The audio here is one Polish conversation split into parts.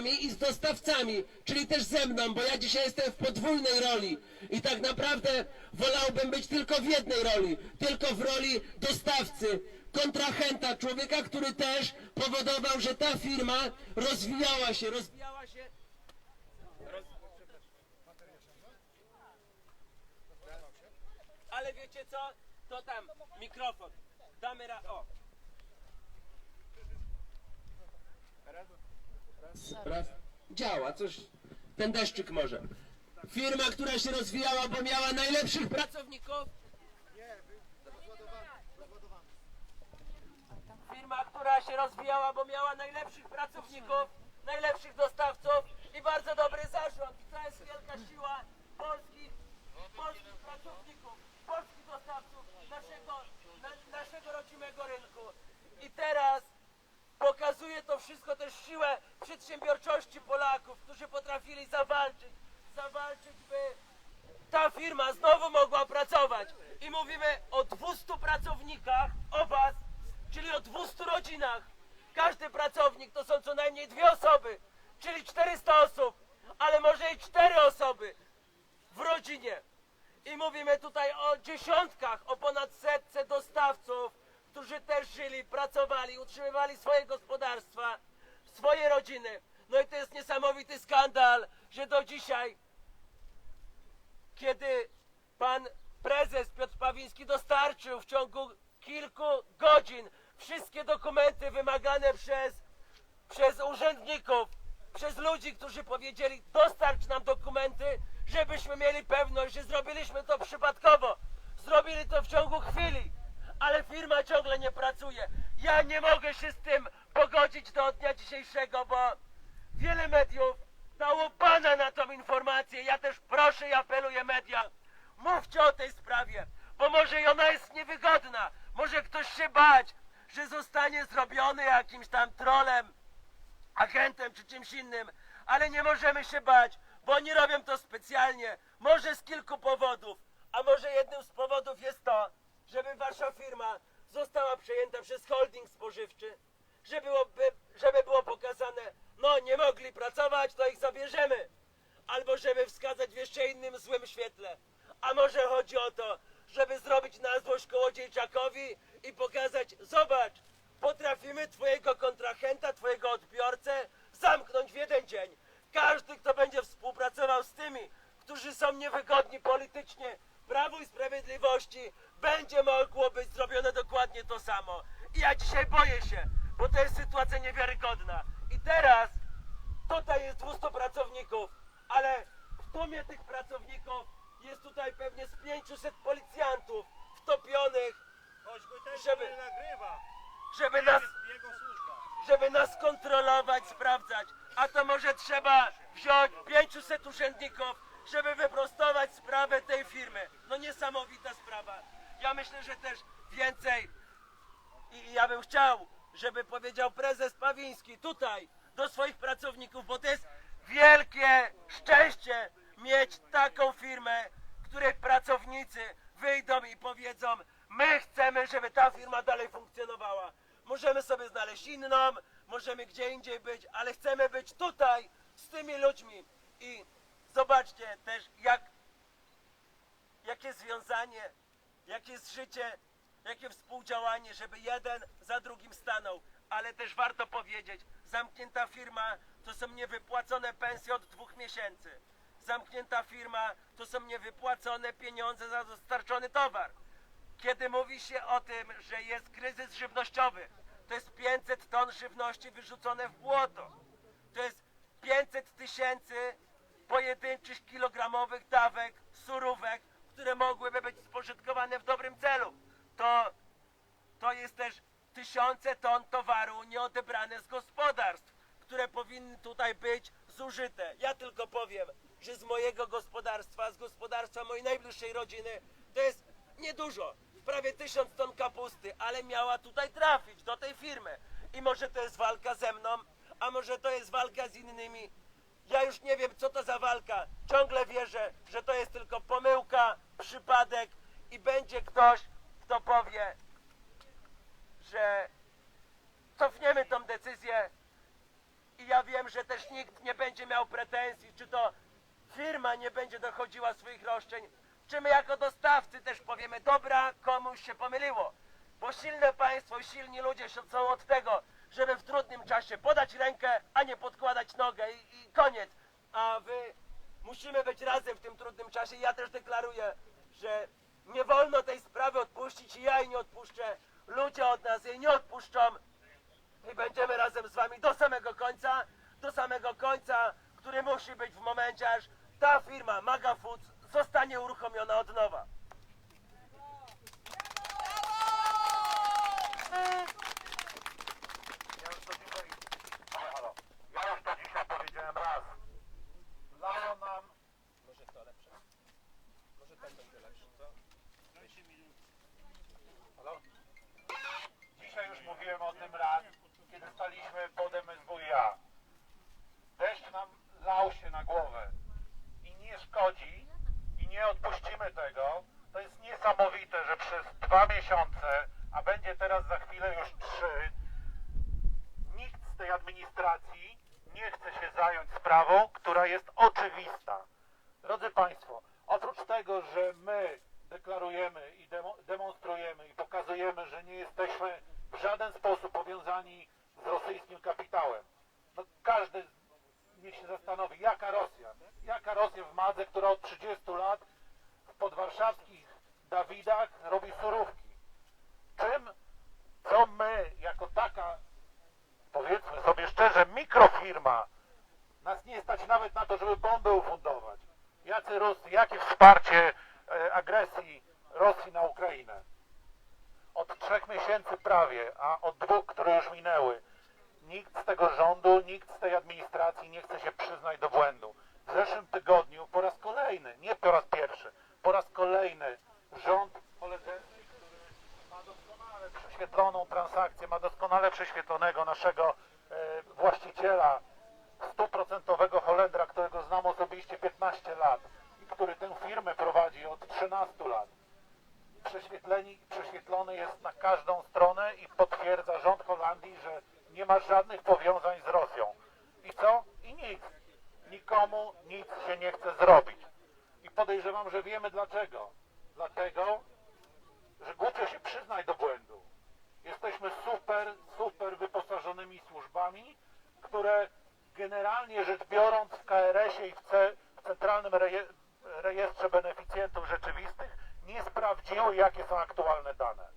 i z dostawcami, czyli też ze mną, bo ja dzisiaj jestem w podwójnej roli i tak naprawdę wolałbym być tylko w jednej roli, tylko w roli dostawcy, kontrahenta, człowieka, który też powodował, że ta firma rozwijała się, rozwijała się Ale wiecie co? To tam mikrofon. Damy ra... O. Raz. Działa, coś. Ten deszczyk może. Firma, która się rozwijała, bo miała najlepszych pracowników. Firma, która się rozwijała, bo miała najlepszych pracowników, najlepszych dostawców i bardzo dobry zarząd. I to jest wielka siła polskich, polskich pracowników, polskich dostawców naszego, na, naszego rodzimego rynku. I teraz pokazuje to wszystko też siłę przedsiębiorczości Polaków, którzy potrafili zawalczyć, zawalczyć, by ta firma znowu mogła pracować. I mówimy o 200 pracownikach, o was, czyli o 200 rodzinach. Każdy pracownik to są co najmniej dwie osoby, czyli 400 osób, ale może i cztery osoby w rodzinie. I mówimy tutaj o dziesiątkach, o ponad setce dostawców, którzy też żyli, pracowali, utrzymywali swoje gospodarstwa, swoje rodziny. No i to jest niesamowity skandal, że do dzisiaj kiedy pan prezes Piotr Pawiński dostarczył w ciągu kilku godzin wszystkie dokumenty wymagane przez, przez urzędników, przez ludzi, którzy powiedzieli dostarcz nam dokumenty, żebyśmy mieli pewność, że zrobiliśmy to przypadkowo. Zrobili to w ciągu chwili, ale firma ciągle nie pracuje. Ja nie mogę się z tym pogodzić do dnia dzisiejszego, bo wiele mediów dało pana na tą informację. Ja też proszę i apeluję media, mówcie o tej sprawie, bo może ona jest niewygodna. Może ktoś się bać, że zostanie zrobiony jakimś tam trolem, agentem czy czymś innym, ale nie możemy się bać, bo oni robią to specjalnie. Może z kilku powodów, a może jednym z powodów jest to, żeby wasza firma została przejęta przez holding spożywczy, żeby, byłoby, żeby było pokazane, no nie mogli pracować, to ich zabierzemy. Albo żeby wskazać w jeszcze innym złym świetle. A może chodzi o to, żeby zrobić na złość kołodziejczakowi i pokazać, zobacz, potrafimy twojego kontrahenta, twojego odbiorcę zamknąć w jeden dzień. Każdy, kto będzie współpracował z tymi, którzy są niewygodni politycznie, Prawu i Sprawiedliwości, będzie mogło być zrobione dokładnie to samo. I ja dzisiaj boję się, bo to jest sytuacja niewiarygodna. I teraz tutaj jest 200 pracowników, ale w tłumie tych pracowników jest tutaj pewnie z 500 policjantów wtopionych, Choćby Żeby- nagrywa, żeby nas jest jego służba. żeby nas kontrolować, sprawdzać. A to może trzeba wziąć 500 urzędników, żeby wyprostować sprawę tej firmy. No niesamowita sprawa. Ja myślę, że też więcej i i ja bym chciał, żeby powiedział prezes Pawiński tutaj do swoich pracowników, bo to jest wielkie szczęście mieć taką firmę, której pracownicy wyjdą i powiedzą, my chcemy, żeby ta firma dalej funkcjonowała. Możemy sobie znaleźć inną, możemy gdzie indziej być, ale chcemy być tutaj z tymi ludźmi. I zobaczcie też, jak, jakie związanie, jakie jest życie, jakie współdziałanie, żeby jeden za drugim stanął. Ale też warto powiedzieć, zamknięta firma to są niewypłacone pensje od dwóch miesięcy. Zamknięta firma to są niewypłacone pieniądze za dostarczony towar. Kiedy mówi się o tym, że jest kryzys żywnościowy, to jest 500 ton żywności wyrzucone w błoto. To jest 500 tysięcy pojedynczych kilogramowych dawek surówek, które mogłyby być spożytkowane w dobrym celu. To, to jest też tysiące ton towaru nieodebrane z gospodarstw, które powinny tutaj być zużyte. Ja tylko powiem, że z mojego gospodarstwa, z gospodarstwa mojej najbliższej rodziny, to jest niedużo. Prawie tysiąc ton kapusty, ale miała tutaj trafić do tej firmy. I może to jest walka ze mną, a może to jest walka z innymi. Ja już nie wiem, co to za walka. Ciągle wierzę, że to jest tylko pomyłka, przypadek i będzie ktoś, kto powie, że cofniemy tą decyzję i ja wiem, że też nikt nie będzie miał pretensji, czy to firma nie będzie dochodziła swoich roszczeń, czy my jako dostawcy też powiemy, dobra, komuś się pomyliło. Bo silne państwo, silni ludzie są od tego, żeby w trudnym czasie podać rękę, a nie podkładać nogę i, i koniec. A wy musimy być razem w tym trudnym czasie. Ja też deklaruję, że nie wolno tej sprawy odpuścić i ja jej nie odpuszczę. Ludzie od nas jej nie odpuszczą i będziemy razem z wami do samego końca, do samego końca, który musi być w momencie, aż ta firma Maga Foods zostanie uruchomiona od nowa. Ja już to dzisiaj, halo, halo. Ja już to dzisiaj powiedziałem raz. Lają nam, Może to lepsze. Może ten będzie lepszy, co? halo? Dzisiaj już mówiłem o tym raz, kiedy staliśmy pod MSWiA. Deszcz nam lał się na głowę i nie szkodzi i nie odpuścimy tego. To jest niesamowite, że przez dwa miesiące, a będzie teraz za chwilę już trzy, nikt z tej administracji nie chce się zająć sprawą, która jest oczywista. Drodzy Państwo, oprócz tego, że my deklarujemy i demo, demonstrujemy i pokazujemy, że nie jesteśmy w żaden sposób powiązani z rosyjskim kapitałem, no każdy niech się zastanowi, jaka Rosja, jaka Rosja w Madze, która od 30 lat w podwarszawskich Dawidach robi surówki. Czym, co my jako taka powiedzmy sobie szczerze, mikrofirma, nas nie stać nawet na to, żeby bomby ufundować. Jacy Rusy, jakie wsparcie e, agresji Rosji na Ukrainę? Od trzech miesięcy prawie, a od dwóch, które już minęły, nikt z tego rządu, nikt z tej administracji nie chce się przyznać do błędu. W zeszłym tygodniu po raz kolejny, nie po raz pierwszy, po raz kolejny rząd holenderski, który ma doskonale prześwietloną transakcję, ma doskonale prześwietlonego naszego e, właściciela, stuprocentowego Holendra, którego znam osobiście 15 lat który tę firmę prowadzi od 13 lat. Prześwietleni, prześwietlony jest na każdą stronę i potwierdza rząd Holandii, że nie ma żadnych powiązań z Rosją. I co? I nic. Nikomu nic się nie chce zrobić. I podejrzewam, że wiemy dlaczego. Dlatego, że głupio się przyznać do błędu. Jesteśmy super, super wyposażonymi służbami, które generalnie rzecz biorąc w KRS-ie i w, C, w Centralnym Reje- Rejestrze Beneficjentów Rzeczywistych nie sprawdziły, jakie są aktualne dane.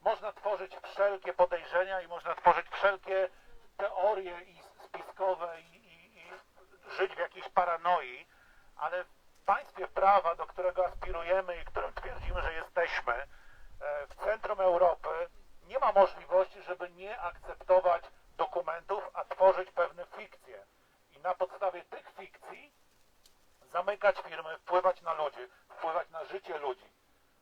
Można tworzyć wszelkie podejrzenia i można tworzyć wszelkie teorie i spiskowe i, i, i żyć w jakiejś paranoi, ale w państwie prawa, do którego aspirujemy i którym twierdzimy, że jesteśmy, e, w centrum Europy nie ma możliwości, żeby nie akceptować dokumentów, a tworzyć pewne fikcje. I na podstawie tych fikcji zamykać firmy, wpływać na ludzi, wpływać na życie ludzi.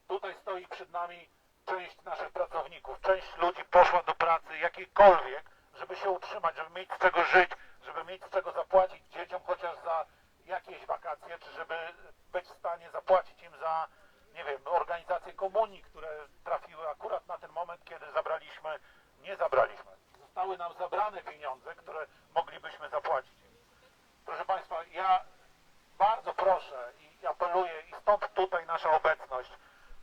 Tutaj stoi przed nami część naszych pracowników, część ludzi poszła do pracy jakiejkolwiek, żeby się utrzymać, żeby mieć z czego żyć, żeby mieć z czego zapłacić dzieciom chociaż za jakieś wakacje, czy żeby być w stanie zapłacić im za, nie wiem, organizację komunii, które trafiły akurat na ten moment, kiedy zabraliśmy, nie zabraliśmy. Zostały nam zabrane pieniądze, które moglibyśmy zapłacić im. Proszę Państwa, ja bardzo proszę i apeluję i stąd tutaj nasza obecność,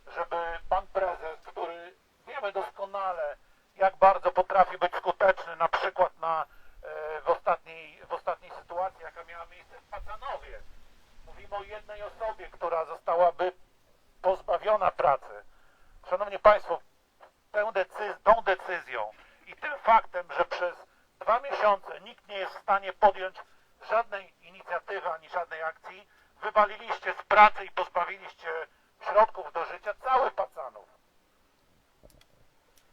żeby pan prezes, który wiemy doskonale, jak bardzo potrafi być skuteczny, na przykład na, e, w, ostatniej, w ostatniej sytuacji, jaka miała miejsce w Pacanowie. Mówimy o jednej osobie, która zostałaby pozbawiona pracy. Szanowni Państwo, tę decyz- tą decyzją i tym faktem, że przez dwa miesiące nikt nie jest w stanie podjąć żadnej inicjatywy ani żadnej akcji, wywaliliście z pracy i pozbawiliście środków do życia cały Pacanów.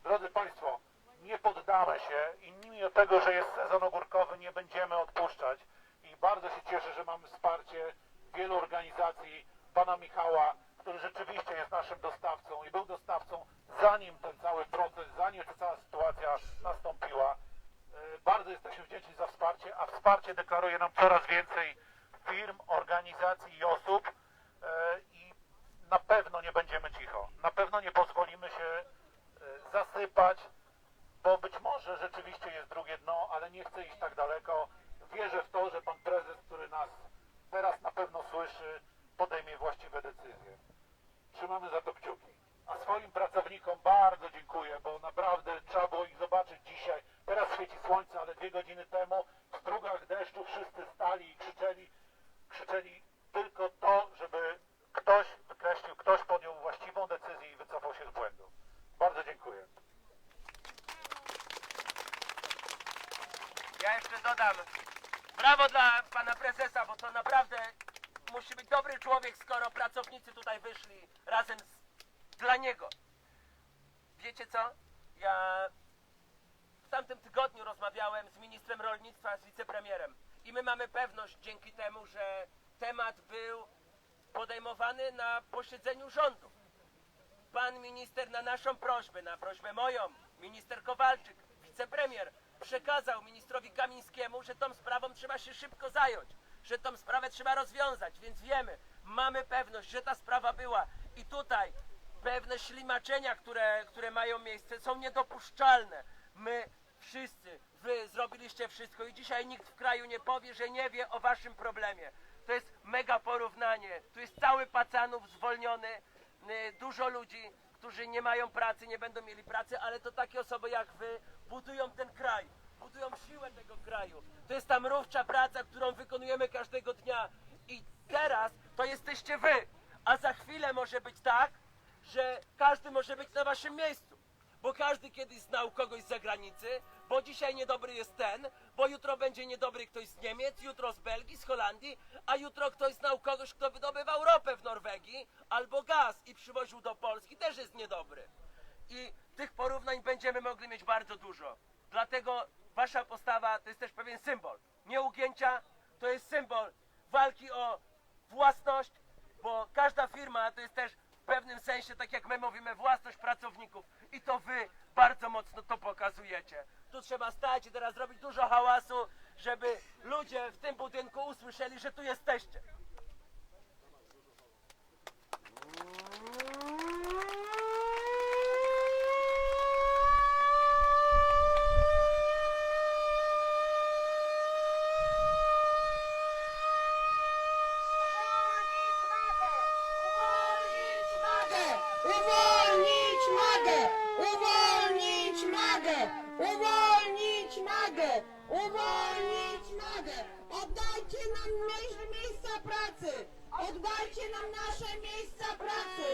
Drodzy Państwo, nie poddamy się i mimo tego, że jest sezon ogórkowy, nie będziemy odpuszczać i bardzo się cieszę, że mamy wsparcie wielu organizacji, pana Michała, który rzeczywiście jest naszym dostawcą i był dostawcą zanim ten cały proces, zanim ta cała sytuacja nastąpiła. E, Bardzo jesteśmy wdzięczni za wsparcie, a wsparcie deklaruje nam coraz więcej firm, organizacji i osób e, i na pewno nie będziemy cicho. Na pewno nie pozwolimy się e, zasypać bo być może rzeczywiście jest drugie dno, ale nie chcę iść tak daleko. Wierzę w to, że pan prezes, który nas teraz na pewno słyszy, podejmie właściwe decyzje. Trzymamy za to kciuki. A swoim pracownikom bardzo dziękuję, bo naprawdę trzeba było ich zobaczyć dzisiaj. Teraz świeci słońce, ale dwie godziny temu w strugach deszczu wszyscy stali i krzyczeli, krzyczeli tylko to, żeby ktoś wykreślił, ktoś podjął właściwą decyzję i wycofał się z błędu. Bardzo dziękuję. Ja jeszcze dodam. Brawo dla pana prezesa, bo to naprawdę musi być dobry człowiek, skoro pracownicy tutaj wyszli razem z, dla niego. Wiecie co? Ja w tamtym tygodniu rozmawiałem z ministrem rolnictwa, z wicepremierem i my mamy pewność dzięki temu, że temat był podejmowany na posiedzeniu rządu. Pan minister na naszą prośbę, na prośbę moją, minister Kowalczyk, wicepremier, przekazał ministrowi Kamińskiemu, że tą sprawą trzeba się szybko zająć, że tą sprawę trzeba rozwiązać, więc wiemy, mamy pewność, że ta sprawa była i tutaj pewne ślimaczenia, które, które mają miejsce są niedopuszczalne. My wszyscy, wy zrobiliście wszystko i dzisiaj nikt w kraju nie powie, że nie wie o waszym problemie. To jest mega porównanie. Tu jest cały Pacanów zwolniony, y, dużo ludzi, którzy nie mają pracy, nie będą mieli pracy, ale to takie osoby jak wy budują ten kraj, budują siłę tego kraju. To jest ta mrówcza praca, którą wykonujemy każdego dnia. I teraz to jesteście wy, a za chwilę może być tak, że każdy może być na waszym miejscu. Bo każdy kiedyś znał kogoś z zagranicy, bo dzisiaj niedobry jest ten, bo jutro będzie niedobry ktoś z Niemiec, jutro z Belgii, z Holandii, a jutro ktoś znał kogoś, kto wydobywał ropę w Norwegii albo gaz i przywoził do Polski, też jest niedobry. I tych porównań będziemy mogli mieć bardzo dużo. Dlatego wasza postawa to jest też pewien symbol. Nieugięcia to jest symbol walki o własność, bo każda firma to jest też w pewnym sensie, tak jak my mówimy, własność pracowników. I to wy bardzo mocno to pokazujecie. Tu trzeba stać i teraz zrobić dużo hałasu, żeby ludzie w tym budynku usłyszeli, że tu jesteście. Pracy! Oddajcie nam nasze miejsca pracy!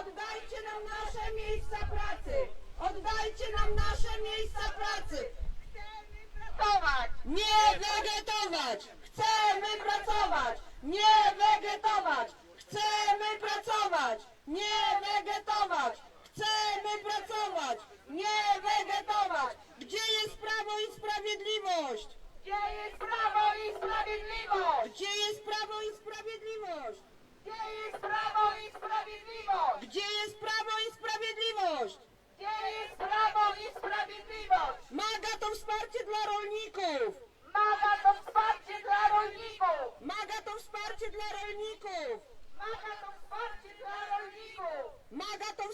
Oddajcie nam nasze miejsca pracy! Oddajcie nam nasze miejsca pracy! Chcemy pracować! Nie wegetować! Chcemy pracować! Nie wegetować! Chcemy pracować! Nie wegetować! Chcemy pracować! Nie wegetować! Gdzie jest prawo i sprawiedliwość? Gdzie jest prawo i sprawiedliwość? Gdzie jest prawo i sprawiedliwość? Gdzie jest prawo i sprawiedliwość? Gdzie jest prawo i sprawiedliwość? Gdzie jest prawo i sprawiedliwość? Maga to wsparcie dla rolników! Maga to wsparcie dla rolników! Maga to wsparcie dla rolników! Maga to wsparcie dla rolników! Maga to wsparcie